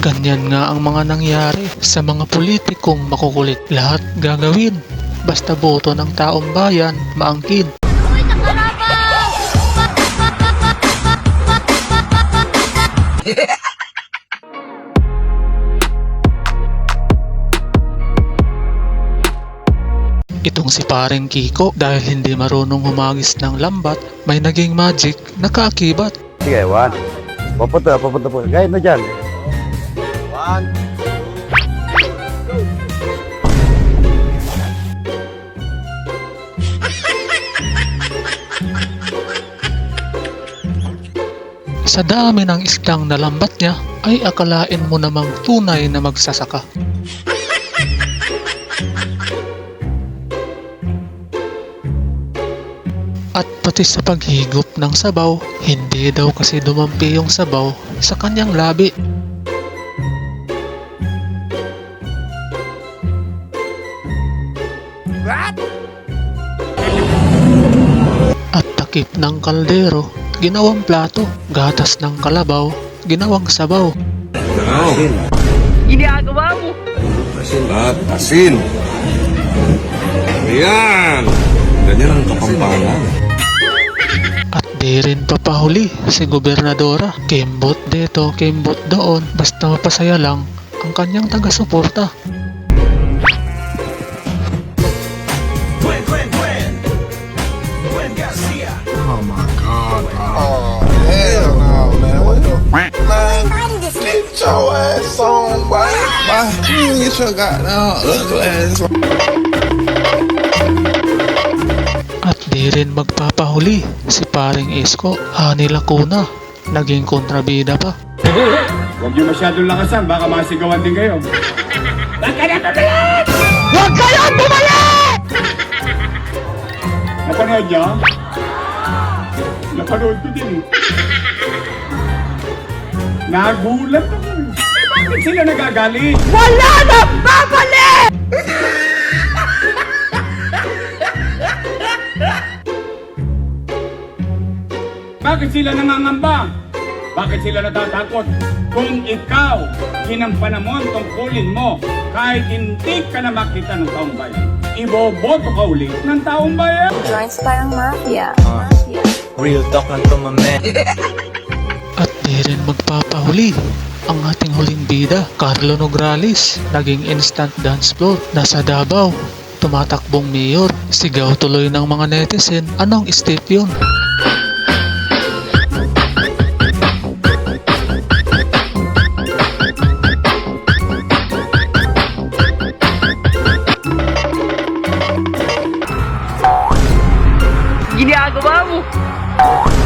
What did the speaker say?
Ganyan nga ang mga nangyari sa mga politikong makukulit. Lahat gagawin. Basta boto ng taong bayan, maangkin. Itong si paring Kiko dahil hindi marunong humagis ng lambat, may naging magic na kaakibat. Sige, one. Papunta, papunta po. Gaya na dyan. One. Sa dami ng isdang nalambat niya, ay akalain mo namang tunay na magsasaka. At pati sa paghigop ng sabaw, hindi daw kasi dumampi yung sabaw sa kanyang labi. At takip ng kaldero, ginawang plato, gatas ng kalabaw, ginawang sabaw. Ginagawa mo. Asin lahat. Asin. Ayan. Ganyan ang kapampangan. Di rin papahuli si gobernadora. Kembot dito, kembot doon, basta mapasaya lang ang kanyang taga-suporta. Hell no, man. What the man? Get your ass on, boy. Boy, you get your goddamn ugly ass. Di rin magpapahuli si paring Isko, Hani Lacuna. Naging kontrabida pa. Huwag niyo masyadong lakasan, baka masigawan din kayo. Huwag kayong bumalik! Napanood niyo? Napanood ko din. Nagulat ako Bakit sila nagagalit? Wala nang babalik! Bakit sila nangangamba? Bakit sila natatakot? Kung ikaw, kinampana mo ang tungkulin mo, kahit hindi ka na makita ng taong bayan, iboboto ka uli ng taong bayan. Joins parang mafia. Mafia. Real talk lang to my man. At di rin magpapahuli ang ating huling bida, Carlo Nograles, naging instant dance floor, nasa Davao, tumatakbong mayor, sigaw tuloy ng mga netizen, anong step yun? vamos!